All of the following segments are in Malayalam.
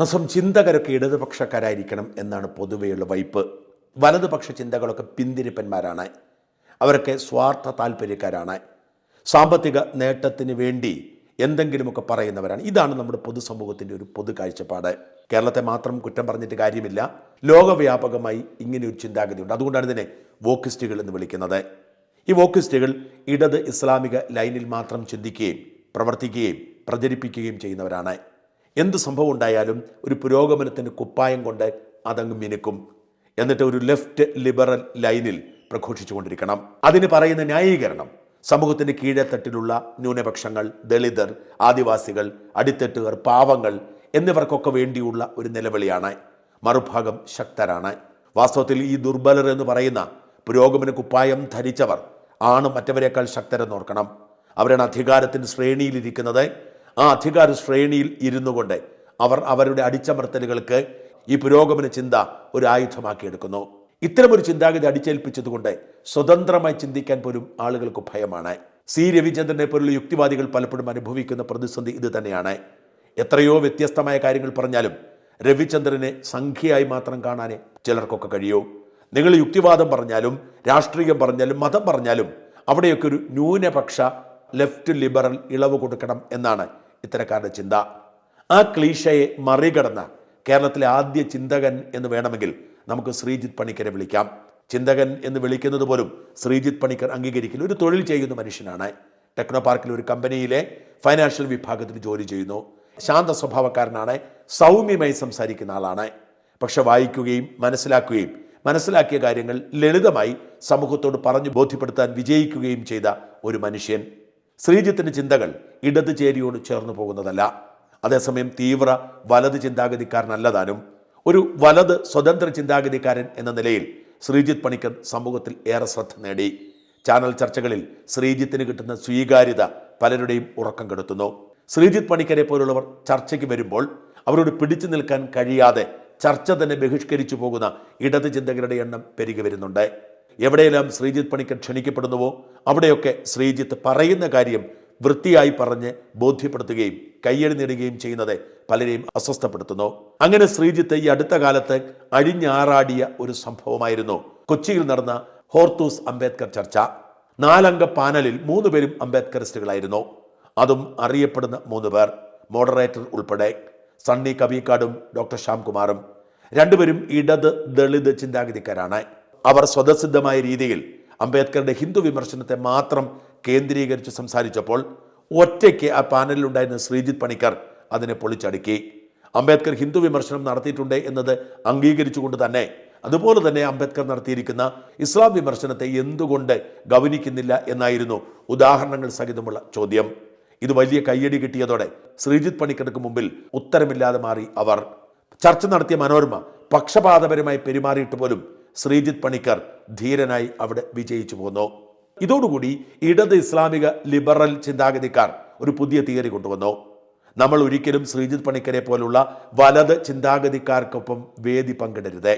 അസം ചിന്തകരൊക്കെ ഇടതുപക്ഷക്കാരായിരിക്കണം എന്നാണ് പൊതുവെയുള്ള വൈപ്പ്. വലതുപക്ഷ ചിന്തകളൊക്കെ പിന്തിരിപ്പന്മാരാണ്. അവരൊക്കെ സ്വാർത്ഥ താല്പര്യക്കാരാണ്. സാമ്പത്തിക നേട്ടത്തിന് വേണ്ടി എന്തെങ്കിലുമൊക്കെ പറയുന്നവരാണ്. ഇതാണ് നമ്മുടെ പൊതുസമൂഹത്തിന്റെ ഒരു പൊതു കാഴ്ചപ്പാട്. കേരളത്തെ മാത്രം കുറ്റം പറഞ്ഞിട്ട് കാര്യമില്ല. ലോകവ്യാപകമായി ഇങ്ങനെ ഒരു ചിന്താഗതിയുണ്ട്. അതുകൊണ്ടാണ് ഇതിനെ വോക്കിസ്റ്റുകൾ എന്ന് വിളിക്കുന്നത്. ഈ വോക്കിസ്റ്റുകൾ ഇടത് ഇസ്ലാമിക ലൈനിൽ മാത്രം ചിന്തിക്കുകയും പ്രവർത്തിക്കുകയും പ്രചരിപ്പിക്കുകയും ചെയ്യുന്നവരാണ്. എന്ത് സംഭവം ഉണ്ടായാലും ഒരു പുരോഗമനത്തിന്റെ കുപ്പായം കൊണ്ട് അതങ്ങ് മിനുക്കും. എന്നിട്ട് ഒരു ലെഫ്റ്റ് ലിബറൽ ലൈനിൽ പ്രഘോഷിച്ചുകൊണ്ടിരിക്കണം. അതിന് പറയുന്ന ന്യായീകരണം. സമൂഹത്തിന്റെ കീഴത്തട്ടിലുള്ള ന്യൂനപക്ഷങ്ങൾ ദളിതർ ആദിവാസികൾ അടിത്തട്ടുകാർ പാവങ്ങൾ എന്നിവർക്കൊക്കെ വേണ്ടിയുള്ള ഒരു നിലവിളിയാണ്. മറുഭാഗം ശക്തരാണ്. വാസ്തവത്തിൽ ഈ ദുർബലർ എന്ന് പറയുന്ന പുരോഗമന കുപ്പായം ധരിച്ചവർ ആണ് മറ്റവരെക്കാൾ ശക്തരെന്നോർക്കണം അവരാണ് അധികാരത്തിന്റെ ശ്രേണിയിലിരിക്കുന്നത്. ആ അധികാര ശ്രേണിയിൽ ഇരുന്നു കൊണ്ട് അവർ അവരുടെ അടിച്ചമർത്തലുകൾക്ക് ഈ പുരോഗമന ചിന്ത ഒരു ആയുധമാക്കിയെടുക്കുന്നു. ഇത്തരമൊരു ചിന്താഗതി അടിച്ചേൽപ്പിച്ചതുകൊണ്ട് സ്വതന്ത്രമായി ചിന്തിക്കാൻ പോലും ആളുകൾക്ക് ഭയമാണ്. സി. രവിചന്ദ്രനെ പോലുള്ള യുക്തിവാദികൾ പലപ്പോഴും അനുഭവിക്കുന്ന പ്രതിസന്ധി ഇത് തന്നെയാണ്. എത്രയോ വ്യത്യസ്തമായ കാര്യങ്ങൾ പറഞ്ഞാലും രവിചന്ദ്രനെ സംഖ്യയായി മാത്രം കാണാനേ ചിലർക്കൊക്കെ കഴിയൂ. നിങ്ങൾ യുക്തിവാദം പറഞ്ഞാലും രാഷ്ട്രീയം പറഞ്ഞാലും മതം പറഞ്ഞാലും അവിടെയൊക്കെ ഒരു ന്യൂനപക്ഷ ലെഫ്റ്റ് ലിബറൽ ഇളവ് കൊടുക്കണം എന്നാണ് ഇത്തരക്കാരുടെ ചിന്ത. ആ ക്ലീശയെ മറികടന്ന കേരളത്തിലെ ആദ്യ ചിന്തകൻ എന്ന് വേണമെങ്കിൽ നമുക്ക് ശ്രീജിത്ത് പണിക്കരെ വിളിക്കാം. ചിന്തകൻ എന്ന് വിളിക്കുന്നത് പോലും ശ്രീജിത്ത് പണിക്കർ അംഗീകരിക്കില്ല. ഒരു തൊഴിൽ ചെയ്യുന്ന മനുഷ്യനാണ്. ടെക്നോ പാർക്കിലെ ഒരു കമ്പനിയിലെ ഫൈനാൻഷ്യൽ വിഭാഗത്തിൽ ജോലി ചെയ്യുന്നു. ശാന്ത സ്വഭാവക്കാരനാണ്. സൗമ്യമായി സംസാരിക്കുന്ന ആളാണ്. പക്ഷെ വായിക്കുകയും മനസ്സിലാക്കുകയും മനസ്സിലാക്കിയ കാര്യങ്ങൾ ലളിതമായി സമൂഹത്തോട് പറഞ്ഞു ബോധ്യപ്പെടുത്താൻ വിജയിക്കുകയും ചെയ്ത ഒരു മനുഷ്യൻ. ശ്രീജിത്തിന്റെ ചിന്തകൾ ഇടത് ചേരിയോട് ചേർന്ന് പോകുന്നതല്ല. അതേസമയം തീവ്ര വലത് ചിന്താഗതിക്കാരനല്ല താനും ഒരു വലത് സ്വതന്ത്ര ചിന്താഗതിക്കാരൻ എന്ന നിലയിൽ ശ്രീജിത്ത് പണിക്കർ സമൂഹത്തിൽ ഏറെ ശ്രദ്ധ നേടി. ചാനൽ ചർച്ചകളിൽ ശ്രീജിത്തിന് കിട്ടുന്ന സ്വീകാര്യത പലരുടെയും ഉറക്കം കെടുത്തുന്നു. ശ്രീജിത്ത് പണിക്കരെ പോലുള്ളവർ ചർച്ചയ്ക്ക് വരുമ്പോൾ അവരോട് പിടിച്ചു നിൽക്കാൻ കഴിയാതെ ചർച്ച തന്നെ ബഹിഷ്കരിച്ചു പോകുന്ന ഇടത് ചിന്തകരുടെ എണ്ണം പെരുകി വരുന്നുണ്ട്. എവിടെയെല്ലാം ശ്രീജിത്ത് പണിക്കർ ക്ഷണിക്കപ്പെടുന്നുവോ അവിടെയൊക്കെ ശ്രീജിത്ത് പറയുന്ന കാര്യം വൃത്തിയായി പറഞ്ഞ് ബോധ്യപ്പെടുത്തുകയും കയ്യടി നേടുകയും ചെയ്യുന്നത് പലരെയും അസ്വസ്ഥപ്പെടുത്തുന്നു. അങ്ങനെ ശ്രീജിത്ത് ഈ അടുത്ത കാലത്ത് അഴിഞ്ഞാറാടിയ ഒരു സംഭവമായിരുന്നു. കൊച്ചിയിൽ നടന്ന ഹോർത്തൂസ് അംബേദ്കർ ചർച്ച. നാലംഗ പാനലിൽ മൂന്ന് പേരും അംബേദ്കറിസ്റ്റുകളായിരുന്നു അതും അറിയപ്പെടുന്ന മൂന്ന് പേർ മോഡറേറ്റർ ഉൾപ്പെടെ. സണ്ണി കവിക്കാടും ഡോക്ടർ ശ്യാംകുമാറും. രണ്ടുപേരും ഇടത് ദളിത് ചിന്താഗതിക്കാരാണ്. അവർ സ്വതസിദ്ധമായ രീതിയിൽ അംബേദ്കറുടെ ഹിന്ദു വിമർശനത്തെ മാത്രം കേന്ദ്രീകരിച്ച് സംസാരിച്ചപ്പോൾ ഒറ്റയ്ക്ക് ആ പാനലിലുണ്ടായിരുന്ന ശ്രീജിത്ത് പണിക്കർ അതിനെ പൊളിച്ചടുക്കി. അംബേദ്കർ ഹിന്ദു വിമർശനം നടത്തിയിട്ടുണ്ട് എന്നത് അംഗീകരിച്ചുകൊണ്ട് തന്നെ അതുപോലെ തന്നെ അംബേദ്കർ നടത്തിയിരിക്കുന്ന ഇസ്ലാം വിമർശനത്തെ എന്തുകൊണ്ട് ഗവനിക്കുന്നില്ല എന്നായിരുന്നു ഉദാഹരണങ്ങൾ സഹിതമുള്ള ചോദ്യം. ഇത് വലിയ കയ്യടി കിട്ടിയതോടെ ശ്രീജിത് പണിക്കർക്ക് മുമ്പിൽ ഉത്തരമില്ലാതെ മാറി അവർ. ചർച്ച നടത്തിയ മനോരമ പക്ഷപാതപരമായി പെരുമാറിയിട്ട് പോലും ശ്രീജിത്ത് പണിക്കർ ധീരനായി അവിടെ വിജയിച്ചു പോന്നു. ഇതോടുകൂടി ഇടത് ഇസ്ലാമിക ലിബറൽ ചിന്താഗതിക്കാർ ഒരു പുതിയ തിയറി കൊണ്ടുവന്നു. നമ്മൾ ഒരിക്കലും ശ്രീജിത്ത് പണിക്കരെ പോലുള്ള വലത് ചിന്താഗതിക്കാർക്കൊപ്പം വേദി പങ്കിടരുത്.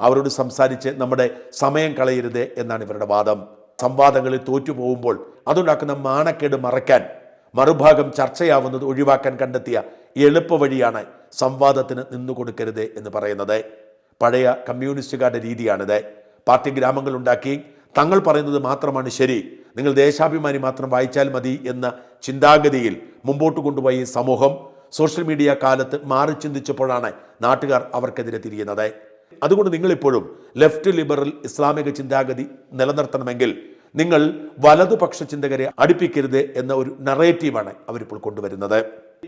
അവരോട് സംസാരിച്ച് നമ്മുടെ സമയം കളയരുത് എന്നാണ് ഇവരുടെ വാദം. സംവാദങ്ങളിൽ തോറ്റുപോകുമ്പോൾ അതുണ്ടാക്കുന്ന മാണക്കേട് മറയ്ക്കാൻ മറുഭാഗം ചർച്ചയാവുന്നത് ഒഴിവാക്കാൻ കണ്ടെത്തിയ എളുപ്പ വഴിയാണ് സംവാദത്തിന് നിന്നു കൊടുക്കരുത് എന്ന് പറയുന്നത്. പഴയ കമ്മ്യൂണിസ്റ്റുകാരുടെ രീതിയാണിത് പാർട്ടി ഗ്രാമങ്ങളുണ്ടാക്കി തങ്ങൾ പറയുന്നത് മാത്രമാണ് ശരി. നിങ്ങൾ ദേശാഭിമാനി മാത്രം വായിച്ചാൽ മതി എന്ന ചിന്താഗതിയിൽ മുമ്പോട്ട് കൊണ്ടുപോയി സമൂഹം. സോഷ്യൽ മീഡിയ കാലത്ത് മാറി ചിന്തിച്ചപ്പോഴാണ് നാട്ടുകാർ അവർക്കെതിരെ തിരിയുന്നത്. അതുകൊണ്ട് നിങ്ങളിപ്പോഴും ലെഫ്റ്റ് ലിബറൽ ഇസ്ലാമിക ചിന്താഗതി നിലനിർത്തണമെങ്കിൽ നിങ്ങൾ വലതുപക്ഷ ചിന്തകരെ അടുപ്പിക്കരുത് എന്ന ഒരു നറേറ്റീവാണ് അവരിപ്പോൾ കൊണ്ടുവരുന്നത്.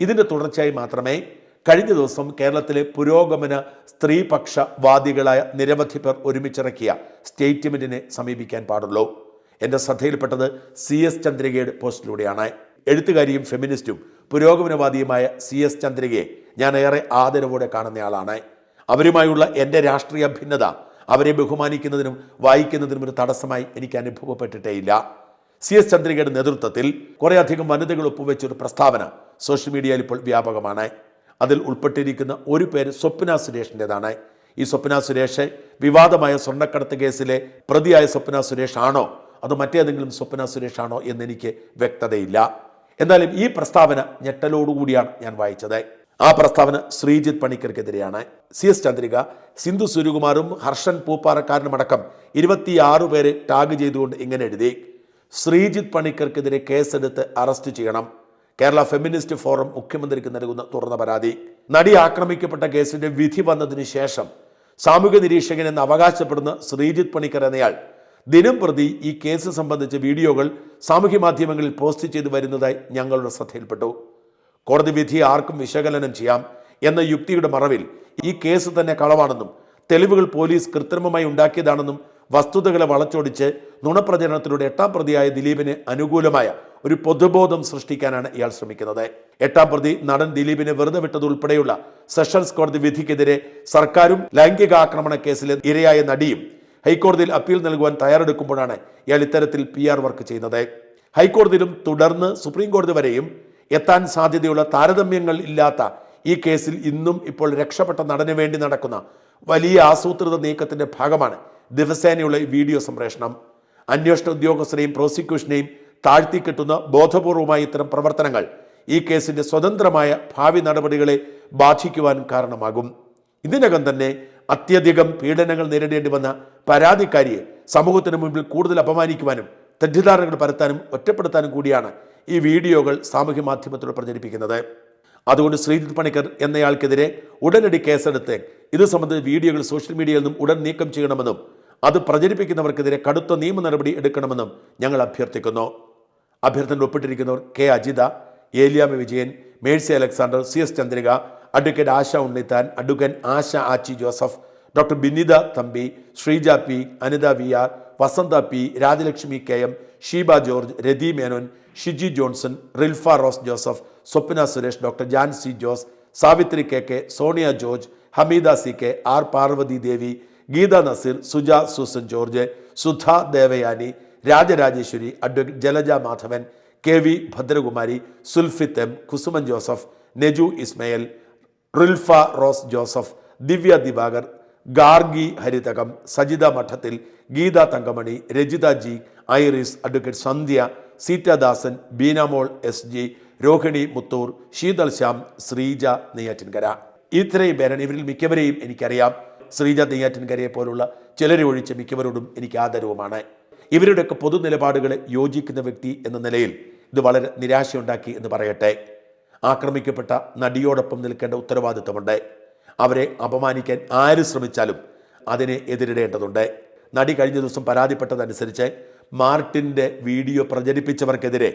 ഇതിന്റെ തുടർച്ചയായി മാത്രമേ കഴിഞ്ഞ ദിവസം കേരളത്തിലെ പുരോഗമന സ്ത്രീപക്ഷ വാദികളായ നിരവധി പേർ ഒരുമിച്ചിറക്കിയ സ്റ്റേറ്റ്മെന്റിനെ സമീപിക്കാൻ പാടുള്ളൂ. എന്റെ ശ്രദ്ധയിൽപ്പെട്ടത് സി എസ് ചന്ദ്രികയുടെ പോസ്റ്റിലൂടെയാണ്. എഴുത്തുകാരിയും ഫെമിനിസ്റ്റും പുരോഗമനവാദിയുമായ സി എസ് ചന്ദ്രികയെ ഞാൻ ഏറെ ആദരവോടെ കാണുന്നയാളാണ്. അവരുമായുള്ള എന്റെ രാഷ്ട്രീയ ഭിന്നത അവരെ ബഹുമാനിക്കുന്നതിനും വായിക്കുന്നതിനും ഒരു തടസ്സമായി എനിക്ക് അനുഭവപ്പെട്ടിട്ടേയില്ല സി എസ് ചന്ദ്രികയുടെ നേതൃത്വത്തിൽ കുറേയധികം വനിതകൾ ഒപ്പുവെച്ച ഒരു പ്രസ്താവന സോഷ്യൽ മീഡിയയിൽ ഇപ്പോൾ വ്യാപകമാണ്. അതിൽ ഉൾപ്പെട്ടിരിക്കുന്ന ഒരു പേര് സ്വപ്ന സുരേഷിന്റെതാണ്. ഈ സ്വപ്ന സുരേഷ് വിവാദമായ സ്വർണക്കടത്ത് കേസിലെ പ്രതിയായ സ്വപ്ന സുരേഷ് ആണോ അതോ മറ്റേതെങ്കിലും സ്വപ്ന സുരേഷ് ആണോ എന്നെനിക്ക് വ്യക്തതയില്ല. എന്നാലും ഈ പ്രസ്താവന ഞെട്ടലോടുകൂടിയാണ് ഞാൻ വായിച്ചത്. ആ പ്രസ്താവന ശ്രീജിത്ത് പണിക്കർക്കെതിരെയാണ്. സി എസ് ചന്ദ്രിക സിന്ധു സുരുകുമാറും ഹർഷൻ പൂപ്പാറക്കാരനുമടക്കം ഇരുപത്തിയാറ് പേരെ ടാഗ് ചെയ്തുകൊണ്ട് ഇങ്ങനെ എഴുതി. ശ്രീജിത്ത് പണിക്കർക്കെതിരെ കേസെടുത്ത് അറസ്റ്റ് ചെയ്യണം. കേരള ഫെമിനിസ്റ്റ് ഫോറം മുഖ്യമന്ത്രിക്ക് നൽകുന്ന തുറന്ന പരാതി. നടി ആക്രമിക്കപ്പെട്ട കേസിന്റെ വിധി വന്നതിന് ശേഷം സാമൂഹ്യ നിരീക്ഷകൻ എന്ന് അവകാശപ്പെടുന്ന ശ്രീജിത് പണിക്കർ എന്നയാൾ ദിനം പ്രതി ഈ കേസ് സംബന്ധിച്ച വീഡിയോകൾ സാമൂഹ്യ മാധ്യമങ്ങളിൽ പോസ്റ്റ് ചെയ്തു വരുന്നതായി ഞങ്ങളുടെ ശ്രദ്ധയിൽപ്പെട്ടു. കോടതി വിധി ആർക്കും വിശകലനം ചെയ്യാം എന്ന യുക്തിയുടെ മറവിൽ ഈ കേസ് തന്നെ കളവാണെന്നും തെളിവുകൾ പോലീസ് കൃത്രിമമായി ഉണ്ടാക്കിയതാണെന്നും വസ്തുതകളെ വളച്ചൊടിച്ച് നുണപ്രചരണത്തിലൂടെ എട്ടാം പ്രതിയായ ദിലീപിന് അനുകൂലമായ ഒരു പൊതുബോധം സൃഷ്ടിക്കാനാണ് ഇയാൾ ശ്രമിക്കുന്നത്. എട്ടാം പ്രതി നടൻ ദിലീപിനെ വെറുതെ വിട്ടതുൾപ്പെടെയുള്ള സെഷൻസ് കോടതി വിധിക്കെതിരെ സർക്കാരും ലൈംഗികാക്രമണ കേസിലെ ഇരയായ നടിയും ഹൈക്കോടതിയിൽ അപ്പീൽ നൽകുവാൻ തയ്യാറെടുക്കുമ്പോഴാണ് ഇയാൾ ഇത്തരത്തിൽ പി ആർ വർക്ക് ചെയ്യുന്നത്. ഹൈക്കോടതിയിലും തുടർന്ന് സുപ്രീം കോടതി വരെയും എത്താൻ സാധ്യതയുള്ള താരതമ്യങ്ങൾ ഇല്ലാത്ത ഈ കേസിൽ ഇന്നും ഇപ്പോൾ രക്ഷപ്പെട്ട നടന് വേണ്ടി നടക്കുന്ന വലിയ ആസൂത്രിത നീക്കത്തിന്റെ ഭാഗമാണ് ദിവസേനയുള്ള വീഡിയോ സംപ്രേഷണം. അന്വേഷണ ഉദ്യോഗസ്ഥരെയും പ്രോസിക്യൂഷനെയും താഴ്ത്തിക്കെട്ടുന്ന ബോധപൂർവമായ ഇത്തരം പ്രവർത്തനങ്ങൾ ഈ കേസിന്റെ സ്വതന്ത്രമായ ഭാവി നടപടികളെ ബാധിക്കുവാൻ കാരണമാകും. ഇതിനകം തന്നെ അത്യധികം പീഡനങ്ങൾ നേരിടേണ്ടി വന്ന പരാതിക്കാരിയെ സമൂഹത്തിന് മുമ്പിൽ കൂടുതൽ അപമാനിക്കുവാനും തെറ്റിദ്ധാരണകൾ പരത്താനും ഒറ്റപ്പെടുത്താനും കൂടിയാണ് ഈ വീഡിയോകൾ സാമൂഹ്യ മാധ്യമത്തിലൂടെ പ്രചരിപ്പിക്കുന്നത്. അതുകൊണ്ട് ശ്രീജിത് പണിക്കർ എന്നയാൾക്കെതിരെ ഉടനടി കേസെടുത്ത് ഇത് സംബന്ധിച്ച വീഡിയോകൾ സോഷ്യൽ മീഡിയയിൽ നിന്നും ഉടൻ നീക്കം ചെയ്യണമെന്നും അത് പ്രചരിപ്പിക്കുന്നവർക്കെതിരെ കടുത്ത നിയമ നടപടി എടുക്കണമെന്നും ഞങ്ങൾ അഭ്യർത്ഥിക്കുന്നു. അഭ്യർത്ഥന ഒപ്പിട്ടിരിക്കുന്നവർ K Ajitha Eliyama Vijayan Mercy Alexander C S Chandrika advocate Asha Unnithan advocate Asha Achi Joseph doctor Binitha Thampi Sreeja P Anitha V R Vasantha P Rajalakshmi K M Sheeba George Rathi Menon Shiji Johnson Rilfa Rose Joseph Swapna Suresh doctor Jancy Jose Savithri K K Sonia George Hameeda C K R Parvathi Devi Geetha Naseer Suja Susan George Sudha Devayani Rajarajeswari advocate Jalaja Madhavan K V Bhadrakumari Sulfith M Kusuman Joseph Neju Ismail Rilfa Rose Joseph Divya Divakar Gargi Harithakam Sajitha Madathil Geetha Thankamani Rajitha G Iris advocate Sandhya Seethadasan Beenamol S G Rohini Muthoor Sheethal Shyam Sreeja Neyyattinkara. ഇത്രയും പേരാണ് ഇവരിൽ മിക്കവരെയും എനിക്കറിയാം. ശ്രീജ നെയ്യാറ്റിൻകരയെ പോലുള്ള ചിലരെ ഒഴിച്ച് മിക്കവരോടും എനിക്ക് ആദരവുമാണ്. ഇവരുടെയൊക്കെ പൊതു നിലപാടുകളെ യോജിക്കുന്ന വ്യക്തി എന്ന നിലയിൽ ഇത് വളരെ നിരാശയുണ്ടാക്കി എന്ന് പറയട്ടെ. ആക്രമിക്കപ്പെട്ട നടിയോടൊപ്പം നിൽക്കേണ്ട ഉത്തരവാദിത്തമുണ്ട് അവരെ അപമാനിക്കാൻ ആര് ശ്രമിച്ചാലും അതിനെ എതിരിടേണ്ടതുണ്ട്. നടി കഴിഞ്ഞ ദിവസം പരാതിപ്പെട്ടതനുസരിച്ച് മാർട്ടിന്റെ വീഡിയോ പ്രചരിപ്പിച്ചവർക്കെതിരെ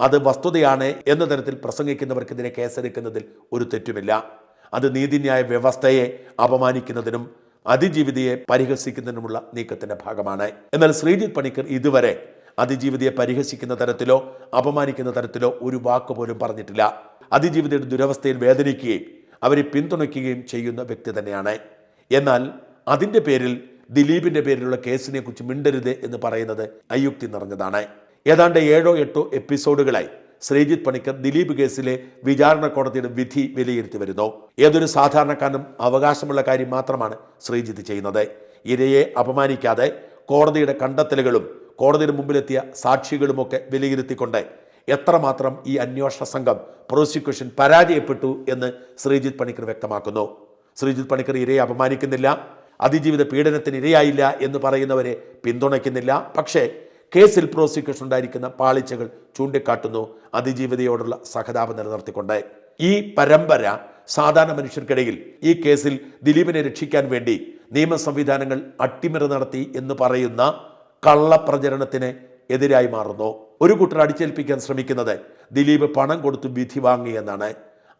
അത് വസ്തുതയാണ് എന്ന തരത്തിൽ പ്രസംഗിക്കുന്നവർക്കെതിരെ കേസെടുക്കുന്നതിൽ ഒരു തെറ്റുമില്ല. അത് നീതിന്യായ വ്യവസ്ഥയെ അപമാനിക്കുന്നതിനും അതിജീവിതയെ പരിഹസിക്കുന്നതിനുമുള്ള നീക്കത്തിന്റെ ഭാഗമാണ്. എന്നാൽ ശ്രീജിത്ത് പണിക്കർ ഇതുവരെ അതിജീവിതയെ പരിഹസിക്കുന്ന തരത്തിലോ അപമാനിക്കുന്ന തരത്തിലോ ഒരു വാക്ക് പോലും പറഞ്ഞിട്ടില്ല. അതിജീവിതയുടെ ദുരവസ്ഥയിൽ വേദനിക്കുകയും അവരെ പിന്തുണയ്ക്കുകയും ചെയ്യുന്ന വ്യക്തി തന്നെയാണ്. എന്നാൽ അതിന്റെ പേരിൽ ദിലീപിന്റെ പേരിലുള്ള കേസിനെ കുറിച്ച് മിണ്ടരുത് എന്ന് പറയുന്നത് അയുക്തി നിറഞ്ഞതാണ്. ഏതാണ്ട് ഏഴോ എട്ടോ എപ്പിസോഡുകളായി ശ്രീജിത്ത് പണിക്കർ ദിലീപ് കേസിലെ വിചാരണ കോടതിയുടെ വിധി വിലയിരുത്തി വരുന്നു. ഏതൊരു സാധാരണക്കാരനും അവകാശമുള്ള കാര്യം മാത്രമാണ് ശ്രീജിത്ത് ചെയ്യുന്നത്. ഇരയെ അപമാനിക്കാതെ കോടതിയുടെ കണ്ടെത്തലുകളും കോടതിയുടെ മുമ്പിലെത്തിയ സാക്ഷികളുമൊക്കെ വിലയിരുത്തിക്കൊണ്ട് എത്രമാത്രം ഈ അന്വേഷണ സംഘം പ്രോസിക്യൂഷൻ പരാജയപ്പെട്ടു എന്ന് ശ്രീജിത്ത് പണിക്കർ വ്യക്തമാക്കുന്നു. ശ്രീജിത്ത് പണിക്കർ ഇരയെ അപമാനിക്കുന്നില്ല അതിജീവിത പീഡനത്തിന് ഇരയായില്ല എന്ന് പറയുന്നവരെ പിന്തുണയ്ക്കുന്നില്ല. പക്ഷേ കേസിൽ പ്രോസിക്യൂഷൻ ഉണ്ടായിരിക്കുന്ന പാളിച്ചകൾ ചൂണ്ടിക്കാട്ടുന്നു. അതിജീവിതയോടുള്ള സഹതാപം നിലനിർത്തിക്കൊണ്ട് ഈ പരമ്പര സാധാരണ മനുഷ്യർക്കിടയിൽ ഈ കേസിൽ ദിലീപിനെ രക്ഷിക്കാൻ വേണ്ടി നിയമ സംവിധാനങ്ങൾ അട്ടിമറി നടത്തി എന്ന് പറയുന്ന കള്ളപ്രചരണത്തിന് എതിരായി മാറുന്നു. ഒരു കൂട്ടർ അടിച്ചേൽപ്പിക്കാൻ ശ്രമിക്കുന്നത് ദിലീപ് പണം കൊടുത്ത് വിധി വാങ്ങി എന്നാണ്.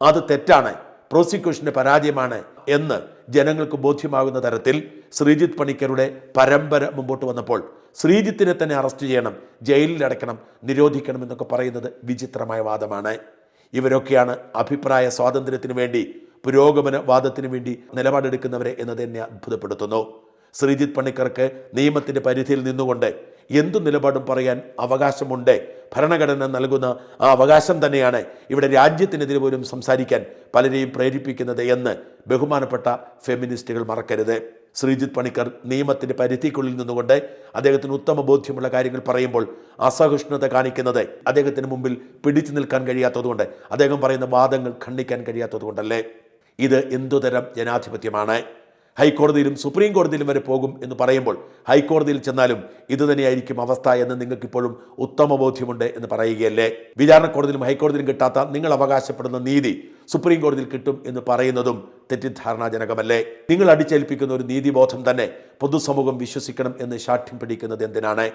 അത് തെറ്റാണ്. പ്രോസിക്യൂഷന്റെ പരാജയമാണ് എന്ന് ജനങ്ങൾക്ക് ബോധ്യമാകുന്ന തരത്തിൽ ശ്രീജിത്ത് പണിക്കരുടെ പരമ്പര മുമ്പോട്ട് വന്നപ്പോൾ ശ്രീജിത്തിനെ തന്നെ അറസ്റ്റ് ചെയ്യണം ജയിലിൽ അടയ്ക്കണം നിരോധിക്കണം എന്നൊക്കെ പറയുന്നത് വിചിത്രമായ വാദമാണ്. ഇവരൊക്കെയാണ് അഭിപ്രായ സ്വാതന്ത്ര്യത്തിന് വേണ്ടി പുരോഗമന വാദത്തിന് വേണ്ടി നിലപാടെടുക്കുന്നവരെ എന്നത് എന്നെ അത്ഭുതപ്പെടുത്തുന്നു. ശ്രീജിത്ത് പണിക്കർക്ക് നിയമത്തിന്റെ പരിധിയിൽ നിന്നുകൊണ്ട് എന്തു നിലപാടും പറയാൻ അവകാശമുണ്ട് ഭരണഘടന നൽകുന്ന ആ അവകാശം തന്നെയാണ് ഇവിടെ രാജ്യത്തിനെതിരെ പോലും സംസാരിക്കാൻ പലരെയും പ്രേരിപ്പിക്കുന്നത് എന്ന് ബഹുമാനപ്പെട്ട ഫെമിനിസ്റ്റുകൾ മറക്കരുത്. ശ്രീജിത്ത് പണിക്കർ നിയമത്തിന്റെ പരിധിക്കുള്ളിൽ നിന്നുകൊണ്ട് അദ്ദേഹത്തിന് ഉത്തമ ബോധ്യമുള്ള കാര്യങ്ങൾ പറയുമ്പോൾ അസഹിഷ്ണുത കാണിക്കുന്നത് അദ്ദേഹത്തിന് മുമ്പിൽ പിടിച്ചു നിൽക്കാൻ കഴിയാത്തതുകൊണ്ട് അദ്ദേഹം പറയുന്ന വാദങ്ങൾ ഖണ്ഡിക്കാൻ കഴിയാത്തതുകൊണ്ടല്ലേ? ഇത് എന്തുതരം ജനാധിപത്യമാണ്? ഹൈക്കോടതിയിലും സുപ്രീം കോടതിയിലും വരെ പോകും എന്ന് പറയുമ്പോൾ ഹൈക്കോടതിയിൽ ചെന്നാലും ഇത് തന്നെയായിരിക്കും അവസ്ഥ എന്ന് നിങ്ങൾക്ക് ഇപ്പോഴും ഉത്തമ ബോധ്യമുണ്ട് എന്ന് പറയുകയല്ലേ? വിചാരണ കോടതിയിലും ഹൈക്കോടതിയിലും കിട്ടാത്ത നിങ്ങൾ അവകാശപ്പെടുന്ന നീതി സുപ്രീം കോടതിയിൽ കിട്ടും എന്ന് പറയുന്നതും തെറ്റിദ്ധാരണാജനകമല്ലേ? നിങ്ങൾ അടിച്ചേൽപ്പിക്കുന്ന ഒരു നീതിബോധം തന്നെ പൊതുസമൂഹം വിശ്വസിക്കണം എന്ന് ശാഠ്യം പിടിക്കുന്നത് എന്തിനാണ്?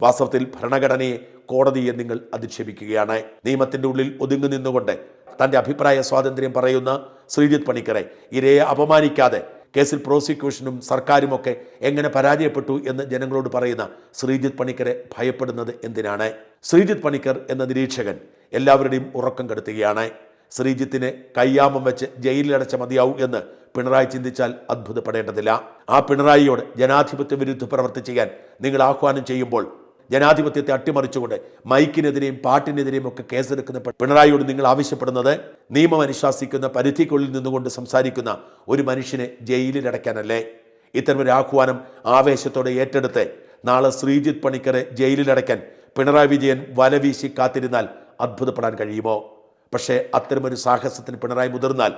വാസ്തവത്തിൽ ഭരണഘടനയെ കോടതിയെ നിങ്ങൾ അധിക്ഷേപിക്കുകയാണ്. നിയമത്തിന്റെ ഉള്ളിൽ ഒതുങ്ങി നിന്നുകൊണ്ട് തന്റെ അഭിപ്രായ സ്വാതന്ത്ര്യം പറയുന്ന ശ്രീജിത് പണിക്കറെ ഇരയെ അപമാനിക്കാതെ കേസിൽ പ്രോസിക്യൂഷനും സർക്കാരുമൊക്കെ എങ്ങനെ പരാജയപ്പെട്ടു എന്ന് ജനങ്ങളോട് പറയുന്ന ശ്രീജിത് പണിക്കരെ ഭയപ്പെടുന്നത് എന്തിനാണ്? ശ്രീജിത് പണിക്കർ എന്ന നിരീക്ഷകൻ എല്ലാവരുടെയും ഉറക്കം കെടുത്തുകയാണ്. ശ്രീജിത്തിനെ കയ്യാമം വെച്ച് ജയിലിലടച്ച മതിയാവൂ എന്ന് പിണറായി ചിന്തിച്ചാൽ അത്ഭുതപ്പെടേണ്ടതില്ല. ആ പിണറായിയോട് ജനാധിപത്യ വിരുദ്ധ പ്രവർത്തി ചെയ്യാൻ നിങ്ങൾ ആഹ്വാനം ചെയ്യുമ്പോൾ ജനാധിപത്യത്തെ അട്ടിമറിച്ചുകൊണ്ട് മൈക്കിനെതിരെയും പാട്ടിനെതിരെയും ഒക്കെ കേസെടുക്കുന്ന പിണറായിയോട് നിങ്ങൾ ആവശ്യപ്പെടുന്നത് നിയമം അനുശാസിക്കുന്ന പരിധിക്കുള്ളിൽ നിന്നുകൊണ്ട് സംസാരിക്കുന്ന ഒരു മനുഷ്യനെ ജയിലിൽ അടയ്ക്കാനല്ലേ ഒരു ആഹ്വാനം ആവേശത്തോടെ ഏറ്റെടുത്ത് നാളെ ശ്രീജിത്ത് പണിക്കറെ ജയിലിലടയ്ക്കാൻ പിണറായി വിജയൻ വലവീശി കാത്തിരുന്നാൽ അത്ഭുതപ്പെടാൻ കഴിയുമോ? പക്ഷേ അത്തരമൊരു സാഹസത്തിന് പിണറായി മുതിർന്നാൽ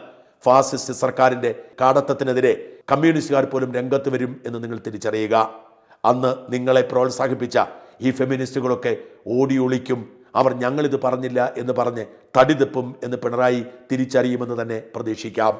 ഫാസിസ്റ്റ് സർക്കാരിന്റെ കാടത്തത്തിനെതിരെ കമ്മ്യൂണിസ്റ്റുകാർ പോലും രംഗത്ത് വരും എന്ന് നിങ്ങൾ തിരിച്ചറിയുക. അന്ന് നിങ്ങളെ പ്രോത്സാഹിപ്പിച്ച ഈ ഫെമിനിസ്റ്റുകളൊക്കെ ഓടി ഒളിക്കും അവർ ഞങ്ങളിത് പറഞ്ഞില്ല എന്ന് പറഞ്ഞ് തടിതെപ്പും എന്ന് പിണറായി തിരിച്ചറിയുമെന്ന് തന്നെ പ്രതീക്ഷിക്കാം.